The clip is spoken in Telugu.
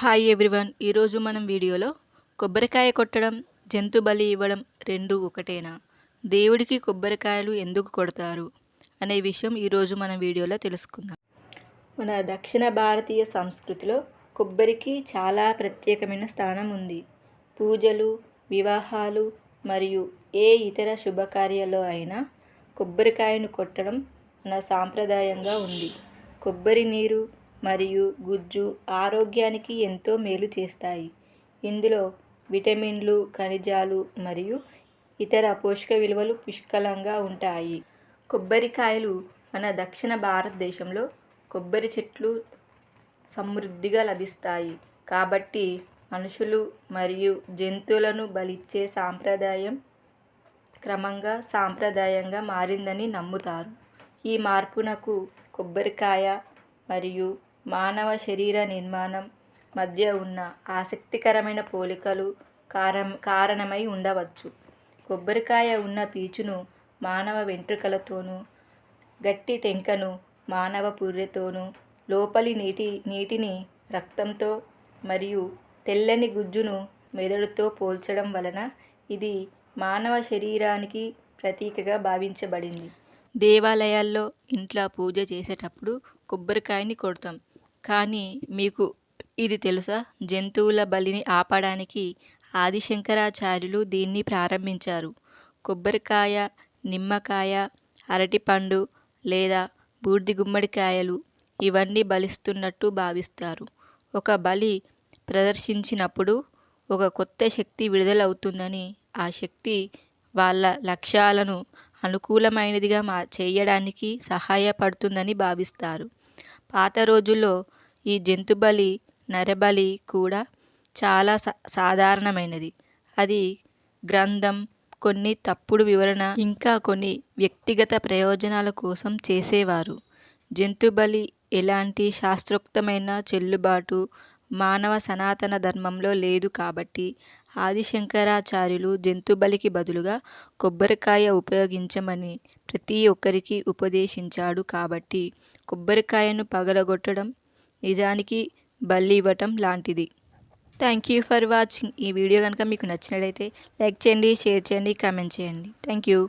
హాయ్ ఎవ్రీవన్ ఈరోజు మనం వీడియోలో కొబ్బరికాయ కొట్టడం జంతు బలి ఇవ్వడం రెండు ఒకటేనా? దేవుడికి కొబ్బరికాయలు ఎందుకు కొడతారు? అనే విషయం ఈరోజు మనం వీడియోలో తెలుసుకుందాం. మన దక్షిణ భారతీయ సంస్కృతిలో కొబ్బరికి చాలా ప్రత్యేకమైన స్థానం ఉంది. పూజలు వివాహాలు మరియు ఏ ఇతర శుభకార్యాల్లో అయినా కొబ్బరికాయను కొట్టడం మన సాంప్రదాయంగా ఉంది. కొబ్బరి నీరు మరియు గుజ్జు ఆరోగ్యానికి ఎంతో మేలు చేస్తాయి. ఇందులో విటమిన్లు ఖనిజాలు మరియు ఇతర పోషక విలువలు పుష్కలంగా ఉంటాయి. కొబ్బరికాయలు మన దక్షిణ భారతదేశంలో కొబ్బరి చెట్లు సమృద్ధిగా లభిస్తాయి. కాబట్టి మనుషులు మరియు జంతువులను బలిచ్చే సాంప్రదాయం క్రమంగా సాంప్రదాయంగా మారిందని నమ్ముతారు. ఈ మార్పునకు కొబ్బరికాయ మరియు మానవ శరీర నిర్మాణం మధ్య ఉన్న ఆసక్తికరమైన పోలికలు కారం కారణమై ఉండవచ్చు. కొబ్బరికాయ ఉన్న పీచును మానవ వెంట్రుకలతోనూ గట్టి టెంకను మానవ పుర్రెతోనూ లోపలి నీటి నీటిని రక్తంతో మరియు తెల్లని గుజ్జును మెదడుతో పోల్చడం వలన ఇది మానవ శరీరానికి ప్రతీకగా భావించబడింది. దేవాలయాల్లో ఇంట్లో పూజ చేసేటప్పుడు కొబ్బరికాయని కొడతాం. కానీ మీకు ఇది తెలుసా? జంతువుల బలిని ఆపడానికి ఆదిశంకరాచార్యులు దీన్ని ప్రారంభించారు. కొబ్బరికాయ నిమ్మకాయ అరటిపండు లేదా బూర్ది గుమ్మడికాయలు ఇవన్నీ బలిస్తున్నట్టు భావిస్తారు. ఒక బలి ప్రదర్శించినప్పుడు ఒక కొత్త శక్తి విడుదలవుతుందని ఆ శక్తి వాళ్ళ లక్ష్యాలను అనుకూలమైనదిగా మా చేయడానికి సహాయపడుతుందని భావిస్తారు. పాత రోజుల్లో ఈ జంతు బలి నరబలి కూడా చాలా సా సాధారణమైనది. అది గ్రంథం కొన్ని తప్పుడు వివరణ ఇంకా కొన్ని వ్యక్తిగత ప్రయోజనాల కోసం చేసేవారు. జంతు బలి ఎలాంటి శాస్త్రోక్తమైన చెల్లుబాటు మానవ సనాతన ధర్మంలో లేదు కాబట్టి ఆదిశంకరాచార్యులు జంతు బలికి బదులుగా కొబ్బరికాయ ఉపయోగించమని ప్రతి ఒక్కరికి ఉపదేశించాడు కాబట్టి కొబ్బరికాయను పగలగొట్టడం నిజానికి బలి ఇవ్వటం లాంటిది. Thank you for watching. ఈ వీడియో కనుక మీకు నచ్చినట్లయితే లైక్ చేయండి షేర్ చేయండి కామెంట్ చేయండి. Thank you.